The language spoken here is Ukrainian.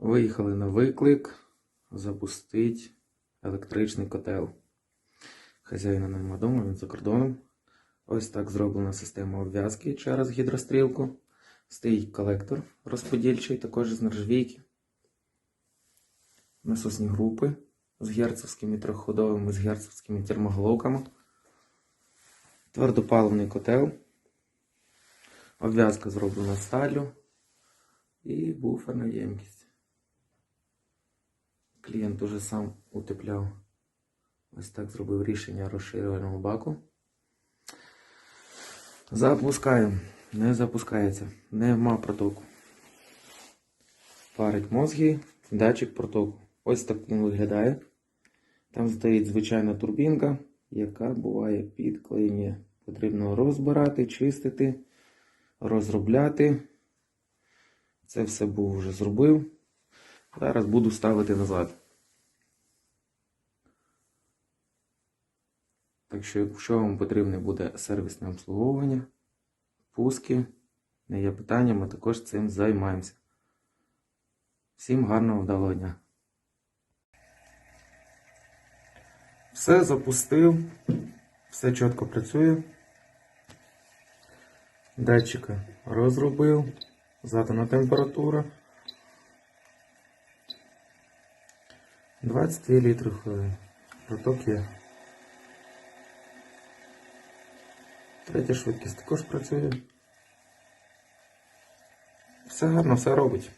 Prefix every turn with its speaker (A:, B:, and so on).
A: Виїхали на виклик запустити електричний котел. Хазяїна нема вдома, він за кордоном. Ось так зроблена система обв'язки через гідрострілку. Стоїть колектор розподільчий, також з нержавійки. Насосні групи з герцовськими трьохходовими, з герцовськими термоголовками. Твердопаливний котел. Обв'язка зроблена з сталю. І буферна ємкість. Клієнт уже сам утепляв. Ось так зробив рішення розширювального баку. Запускаємо. Не запускається. Нема протоку. Парить мозги, датчик протоку. Ось так він виглядає. Там стоїть звичайна турбінка, яка буває під клеймі. Потрібно розбирати, чистити, розробляти. Це все був вже зробив. Зараз буду ставити назад. Так що, якщо вам потрібне буде сервісне обслуговування, пуски, не є питання, ми також цим займаємося. Всім гарного вдалого дня. Все запустив, все чітко працює. Датчика розробив, задана температура. 22 літри в хвилину. Проток є. Третя швидкість також працює. Все гарно, все робить.